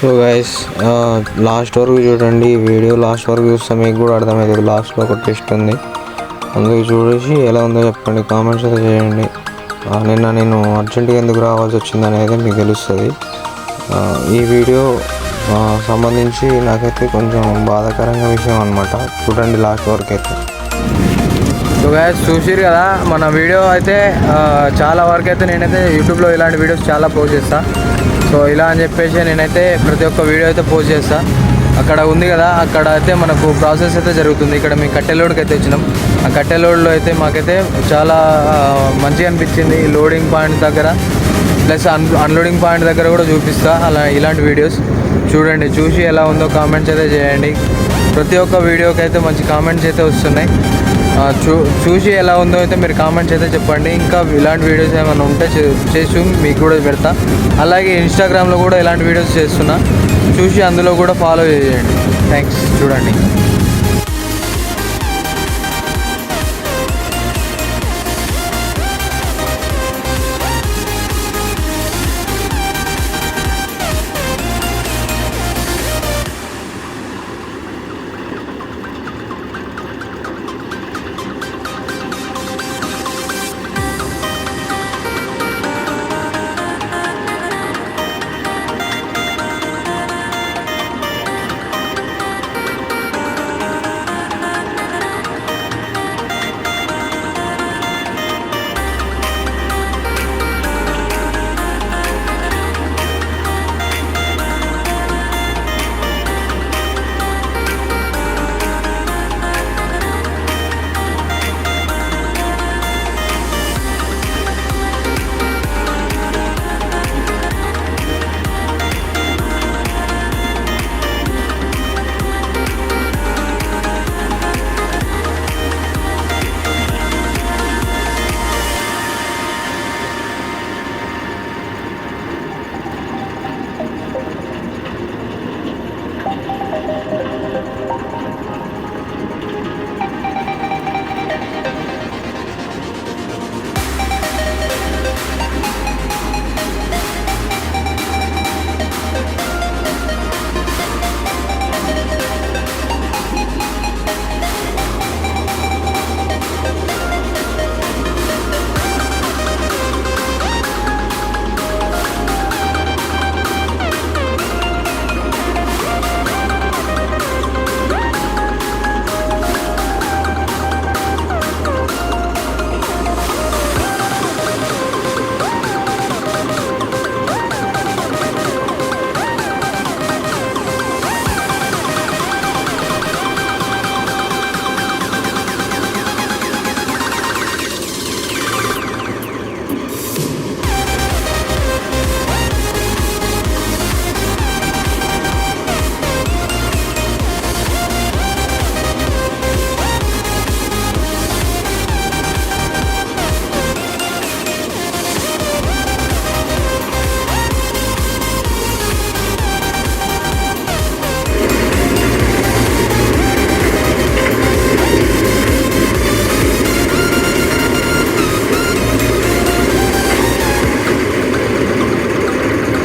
So guys last వరకు చూడండి video last వరకు చూస్తే మీకు కూడా అర్థమవుతుంది లాస్ట్లో ఒక టెస్ట్ ఉంది. అందుకు చూడేసి ఎలా ఉందో చెప్పండి కామెంట్స్ అయితే చేయండి. నిన్న నేను అర్జెంటుగా ఎందుకు రావాల్సి వచ్చింది అనేది మీకు తెలుస్తుంది. ఈ వీడియో సంబంధించి నాకైతే కొంచెం బాధాకరంగా విషయం అనమాట చూడండి లాస్ట్ వరకు అయితే. సో గాయస్ చూసిరు కదా మన వీడియో అయితే చాలా వరకు అయితే నేనైతే యూట్యూబ్లో ఇలాంటి వీడియోస్ చాలా పోస్ట్ చేస్తాను సో ఇలా అని చెప్పేసి నేనైతే ప్రతి ఒక్క వీడియో అయితే పోస్ట్ చేస్తా. అక్కడ ఉంది కదా అక్కడ అయితే మనకు ప్రాసెస్ అయితే జరుగుతుంది. ఇక్కడ మేము కట్టెలోడ్కి అయితే వచ్చినాం. ఆ కట్టెలోడ్లో అయితే మాకైతే చాలా మంచిగా అనిపించింది లోడింగ్ పాయింట్ దగ్గర. ప్లస్ అన్ అన్లోడింగ్ పాయింట్ దగ్గర కూడా చూపిస్తా అలా ఇలాంటి వీడియోస్. చూడండి చూసి ఎలా ఉందో కామెంట్స్ అయితే చేయండి. ప్రతి ఒక్క వీడియోకి అయితే మంచి కామెంట్స్ అయితే వస్తున్నాయి. చూ చూసి ఎలా ఉందో అయితే మీరు కామెంట్స్ అయితే చెప్పండి. ఇంకా ఇలాంటి వీడియోస్ ఏమైనా ఉంటే చే- చేసి మీకు కూడా పెడతా. అలాగే ఇన్స్టాగ్రామ్లో కూడా ఇలాంటి వీడియోస్ చేస్తున్నా. చూసి అందులో కూడా ఫాలో చేయండి. థ్యాంక్స్ చూడండి.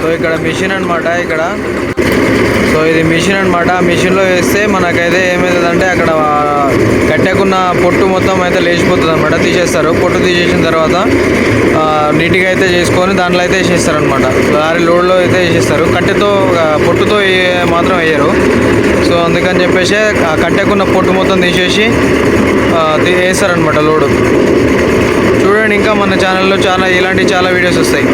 సో ఇక్కడ మిషన్ అన్నమాట ఇక్కడ. సో ఇది మిషన్ అన్నమాట. మిషన్లో వేస్తే మనకైతే ఏమవుతుందంటే అక్కడ కట్టెకున్న పొట్టు మొత్తం అయితే లేచిపోతుంది అనమాట తీసేస్తారు. పొట్టు తీసేసిన తర్వాత నీట్గా అయితే చేసుకొని దాంట్లో అయితే వేసేస్తారు అనమాట లారీ లోడ్లో అయితే వేసేస్తారు. కట్టెతో పొట్టుతో మాత్రం వేయరు. సో అందుకని చెప్పేసి కట్టెకున్న పొట్టు మొత్తం తీసేసి వేస్తారనమాట లోడు. చూడండి ఇంకా మన ఛానల్లో చాలా ఇలాంటి చాలా వీడియోస్ వస్తాయి.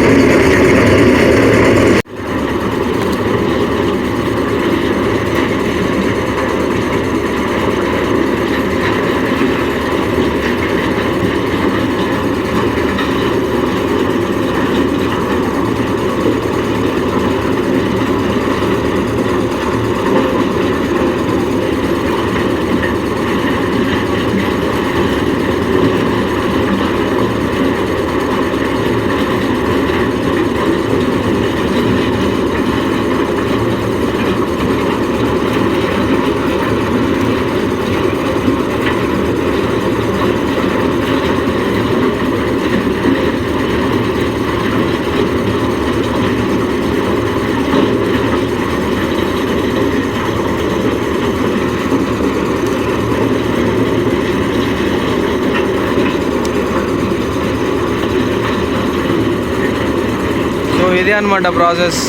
ఇదే అనమాట ప్రాసెస్.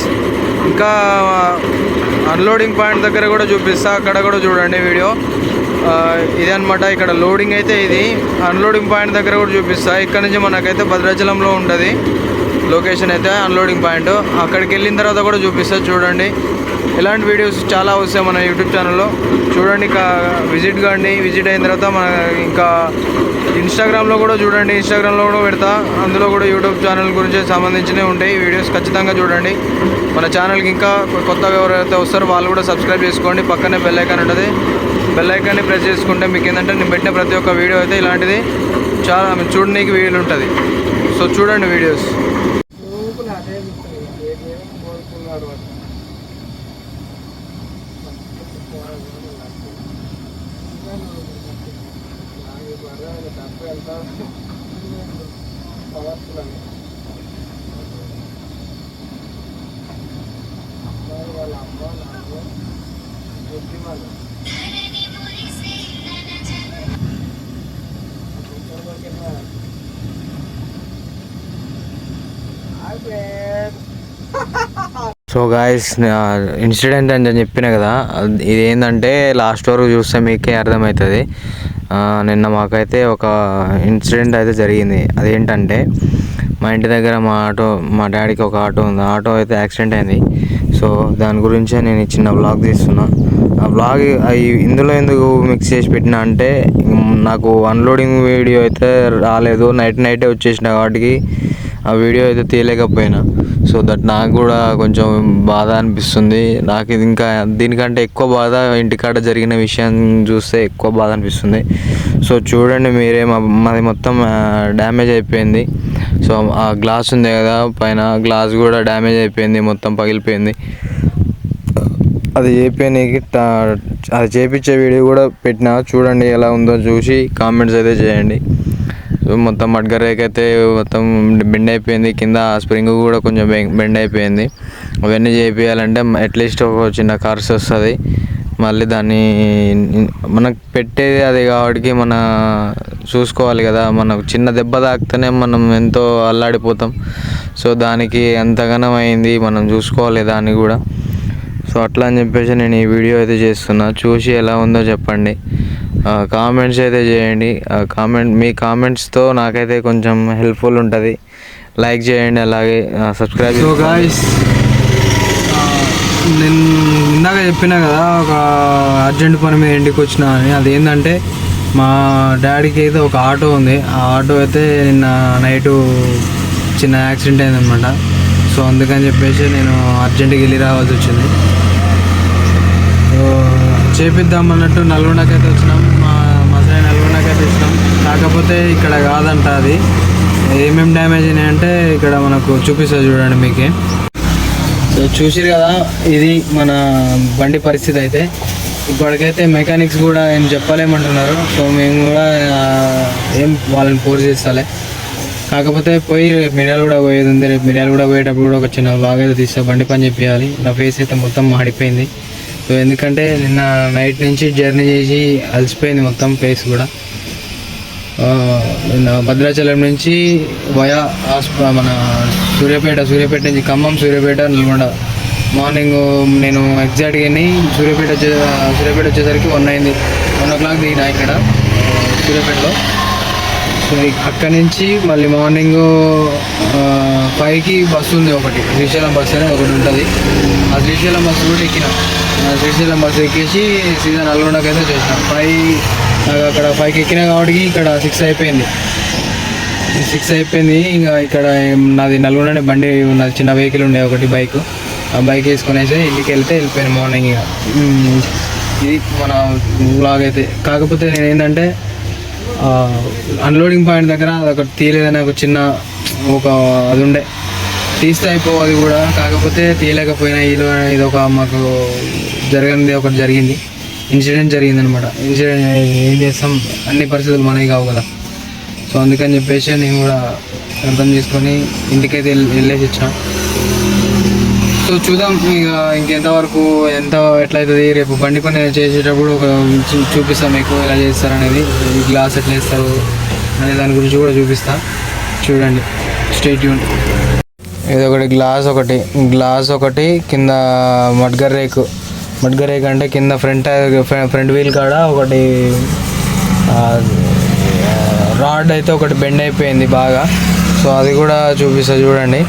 ఇంకా అన్లోడింగ్ పాయింట్ దగ్గర కూడా చూపిస్తా అక్కడ కూడా చూడండి వీడియో. ఇదే అనమాట ఇక్కడ లోడింగ్ అయితే ఇది. అన్లోడింగ్ పాయింట్ దగ్గర కూడా చూపిస్తా. ఇక్కడ నుంచి మనకైతే భద్రాచలంలో ఉంటుంది. లొకేషన్ అయితే అన్లోడింగ్ పాయింట్ అక్కడికి వెళ్ళిన తర్వాత కూడా చూపిస్తా చూడండి. ఇలాంటి వీడియోస్ చాలా వస్తాయి మన యూట్యూబ్ ఛానల్లో చూడండి విజిట్ కాండి. విజిట్ అయిన తర్వాత మన ఇంకా ఇన్స్టాగ్రామ్లో కూడా చూడండి. ఇన్స్టాగ్రామ్లో కూడా పెడతా. అందులో కూడా యూట్యూబ్ ఛానల్ గురించి సంబంధించినవి ఉంటాయి. వీడియోస్ ఖచ్చితంగా చూడండి. మన ఛానల్కి ఇంకా కొత్తగా ఎవరైతే వస్తారో వాళ్ళు కూడా సబ్స్క్రైబ్ చేసుకోండి. పక్కనే బెల్ ఐకాన్ ఉంటుంది. బెల్ ఐకాన్ని ప్రెస్ చేసుకుంటే మీకు ఏంటంటే నేను పెట్టిన ప్రతి ఒక్క వీడియో అయితే ఇలాంటిది. చాలా చూడడానికి వీలు ఉంటుంది సో చూడండి వీడియోస్ సో గాయస్ ఇన్సిడెంట్ అని చెప్పిన కదా ఇది ఏంటంటే లాస్ట్ వరకు చూస్తే మీకే అర్థమవుతుంది నిన్న మాకైతే ఒక ఇన్సిడెంట్ అయితే జరిగింది. అదేంటంటే మా ఇంటి దగ్గర మా ఆటో మా డాడీకి ఒక ఆటో ఉంది. ఆటో అయితే యాక్సిడెంట్ అయింది. సో దాని గురించే నేను చిన్న బ్లాగ్ తీస్తున్నా. ఆ బ్లాగ్ ఇందులో ఎందుకు మిక్స్ చేసి పెట్టిన అంటే నాకు అన్లోడింగ్ వీడియో అయితే రాలేదు. నైట్ నైటే వచ్చేసిన వాటికి. ఆ వీడియో అయితే తీయలేకపోయినా. సో దట్ నాకు కూడా కొంచెం బాధ అనిపిస్తుంది. నాకు ఇది ఇంకా దీనికంటే ఎక్కువ బాధ ఇంటికాడ జరిగిన విషయం చూస్తే ఎక్కువ బాధ అనిపిస్తుంది. సో చూడండి మీరే మా మాది మొత్తం డ్యామేజ్ అయిపోయింది. సో ఆ గ్లాస్ ఉంది కదా పైన గ్లాస్ కూడా డ్యామేజ్ అయిపోయింది మొత్తం పగిలిపోయింది. అది చేపించడానికి అది చేపించే వీడియో కూడా పెట్టినా చూడండి ఎలా ఉందో చూసి కామెంట్స్ అయితే చేయండి. సో మొత్తం మడ్గరేక్ అయితే మొత్తం బెండ్ అయిపోయింది. కింద స్ప్రింగ్ కూడా కొంచెం బెండ్ అయిపోయింది. అవన్నీ చేయించాలంటే అట్లీస్ట్ ఒక చిన్న కార్స్ వస్తుంది. మళ్ళీ దాన్ని మనకు పెట్టేది అది కాబట్టి మన చూసుకోవాలి కదా. మనకు చిన్న దెబ్బ తాకితేనే మనం ఎంతో అల్లాడిపోతాం. సో దానికి ఎంతగానం అయింది మనం చూసుకోవాలి దాన్ని కూడా. సో అట్లా అని చెప్పేసి నేను ఈ వీడియో అయితే చేస్తున్నా. చూసి ఎలా ఉందో చెప్పండి. కామెంట్స్ అయితే చేయండి. కామెంట్ మీ కామెంట్స్తో నాకైతే కొంచెం హెల్ప్ఫుల్ ఉంటుంది. లైక్ చేయండి అలాగే సబ్స్క్రైబ్ సో గాయస్ నేను ఇందాక చెప్పినా కదా ఒక అర్జెంట్ పని మీద ఇంటికి వచ్చిన అని. అదేంటంటే మా డాడీకి అయితే ఒక ఆటో ఉంది. ఆ ఆటో అయితే నిన్న నైట్ చిన్న యాక్సిడెంట్ అయిందనమాట సో అందుకని చెప్పేసి నేను అర్జెంట్గా వెళ్ళి రావాల్సి వచ్చింది. సో చేపిద్దాం అన్నట్టు నల్గొండకైతే వచ్చినాం. మా మా సైడ్ నల్గొండకైతే వచ్చినాం. కాకపోతే ఇక్కడ కాదంట అది. ఏమేమి డ్యామేజ్ అయినాయంటే ఇక్కడ మనకు చూపిస్తా చూడండి మీకే. సో చూసిరు కదా ఇది మన బండి పరిస్థితి అయితే. ఇప్పటికైతే మెకానిక్స్ కూడా ఏం చెప్పలేమంటున్నారు. సో మేము కూడా ఏం వాళ్ళని ఫోర్స్ చేస్తాలే. కాకపోతే పోయి మిరియాలు మిర్యాలు కూడా పోయేది ఉంది. రేపు మిర్యాలు కూడా పోయేటప్పుడు కూడా ఒక చిన్న బాగా అయితే తీస్తా బండి పని చెప్పేయాలి. నా ఫేస్ అయితే మొత్తం మాడిపోయింది. సో ఎందుకంటే నిన్న నైట్ నుంచి జర్నీ చేసి అలసిపోయింది మొత్తం ఫేస్ కూడా. నిన్న భద్రాచలం నుంచి వయా హాస్ప మన సూర్యాపేట సూర్యాపేట నుంచి ఖమ్మం సూర్యాపేట నల్గొండ. మార్నింగ్ నేను ఎగ్జాక్ట్గా వెళ్ళి సూర్యాపేట వచ్చే సూర్యాపేట వచ్చేసరికి వన్ అయింది. వన్ ఓ క్లాక్ దిగినా ఇక్కడ సూర్యాపేటలో. సో అక్కడి నుంచి మళ్ళీ మార్నింగ్ ఫైవ్కి బస్సు ఉంది ఒకటి. శ్రీశైలం బస్సు అనేది ఒకటి ఉంటుంది. ఆ శ్రీశైలం బస్సు కూడా ఎక్కిన. ఆ శ్రీశైలం బస్సు ఎక్కేసి సీదా నల్గొండకి అయితే చేసిన. ఫైవ్ నాకు అక్కడ ఫైవ్కి ఎక్కిన కాబట్టి ఇక్కడ సిక్స్ అయిపోయింది. సిక్స్ అయిపోయింది. ఇంకా ఇక్కడ నాది నల్గొండనే బండి నాది చిన్న వెహికల్ ఉండే ఒకటి బైక్. ఆ బైక్ వేసుకునేసి ఇంటికి వెళ్తే వెళ్ళిపోయాను మార్నింగ్ ఇక. ఇది మన బ్లాగ్ అయితే. కాకపోతే నేను ఏంటంటే అన్లోడింగ్ పాయింట్ దగ్గర అదొకటి తీయలేదని ఒక చిన్న ఒక అది ఉండే తీస్తే అయిపోవాలి అది కూడా కాకపోతే తీయలేకపోయినా ఈలో ఇది ఒక మాకు జరగనిది ఒకటి జరిగింది. ఇన్సిడెంట్ జరిగింది అనమాట ఇన్సిడెంట్ ఏం చేస్తాం అన్ని పరిస్థితులు మనవి కావు కదా. సో అందుకని చెప్పేసి నేను కూడా అర్థం చేసుకొని ఇంటికైతే వెళ్ళేసి ఇచ్చాను సో చూద్దాం. ఇక ఇంకెంతవరకు ఎంత ఎట్లయితుంది? రేపు బండి పని చేసేటప్పుడు ఒక చూ- చూపిస్తాం మీకు ఎలా చేస్తారు అనేది గ్లాస్ ఎట్లా వేస్తారు అనే దాని గురించి కూడా చూపిస్తా. చూడండి. స్టేట్ యూన్ ఇది ఒకటి గ్లాస్ ఒకటి. గ్లాస్ ఒకటి కింద మడ్గర్ రేకు. మడ్గర్ రేక్ అంటే కింద ఫ్రంట్ ఫ్రంట్ వీల్ కాడ ఒకటి రాడ్ అయితే ఒకటి బెండ్ అయిపోయింది బాగా. సో అది కూడా చూపిస్తా. చూడండి.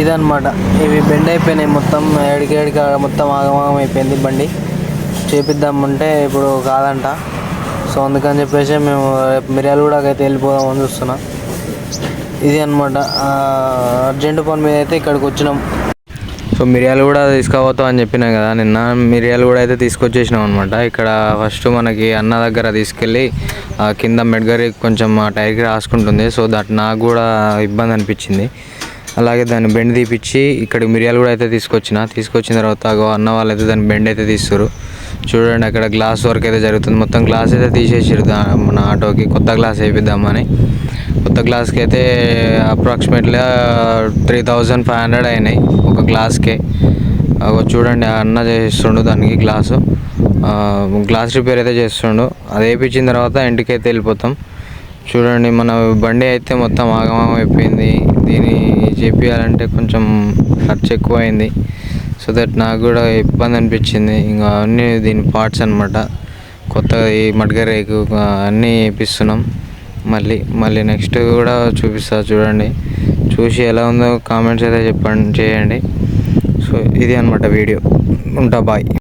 ఇదనమాట ఇవి బెండ్ అయిపోయినాయి మొత్తం ఏడికి ఏడికి మొత్తం ఆగమాగం అయిపోయింది బండి. చేపిద్దామంటే ఇప్పుడు కాదంట. సో అందుకని చెప్పేసి మేము రేపు కూడా అయితే వెళ్ళిపోదామని చూస్తున్నా. ఇది అనమాట అర్జెంటు పని మీద అయితే ఇక్కడికి వచ్చినాం. సో మిరియాలు కూడా తీసుకుపోతాం అని చెప్పినా కదా నిన్న మిరియాలు కూడా అయితే తీసుకొచ్చేసినాం అనమాట ఇక్కడ ఫస్ట్ మనకి అన్న దగ్గర తీసుకెళ్ళి ఆ కింద మెడ్గరి కొంచెం ఆ టైర్కి రాసుకుంటుంది. సో దట్ నాకు కూడా ఇబ్బంది అనిపించింది. అలాగే దాన్ని బెండ్ తీపిచ్చి ఇక్కడ మిరియాలు కూడా అయితే తీసుకొచ్చిన. తీసుకొచ్చిన తర్వాత అన్న వాళ్ళు అయితే దాన్ని బెండ్ అయితే తీస్తారు చూడండి అక్కడ గ్లాస్ వర్క్ అయితే జరుగుతుంది. మొత్తం గ్లాస్ అయితే తీసేసారు మన ఆటోకి. కొత్త గ్లాస్ వేయిద్దామని కొత్త గ్లాస్కి అయితే అప్రాక్సిమేట్గా త్రీ థౌజండ్ ఫైవ్ హండ్రెడ్ అయినాయి ఒక గ్లాస్కే. చూడండి ఆ అన్న చేస్తుండు దానికి గ్లాసు. గ్లాస్ రిపేర్ అయితే చేస్తుండు. అది వేయించిన తర్వాత ఇంటికి అయితే వెళ్ళిపోతాం. చూడండి మన బండి అయితే మొత్తం ఆగమాగం అయిపోయింది. దీన్ని చేపియాలంటే కొంచెం ఖర్చు ఎక్కువైంది. సో దట్ నాకు కూడా ఇబ్బంది అనిపించింది. ఇంకా అన్నీ దీని పార్ట్స్ అనమాట కొత్తగా ఈ మడ్గరేకు అన్నీ వేపిస్తున్నాం మళ్ళీ మళ్ళీ నెక్స్ట్ కూడా చూపిస్తా చూడండి. చూసి ఎలా ఉందో కామెంట్స్ అయితే చెప్పండి చేయండి. సో ఇది అనమాట వీడియో. ఉంటా బాయ్.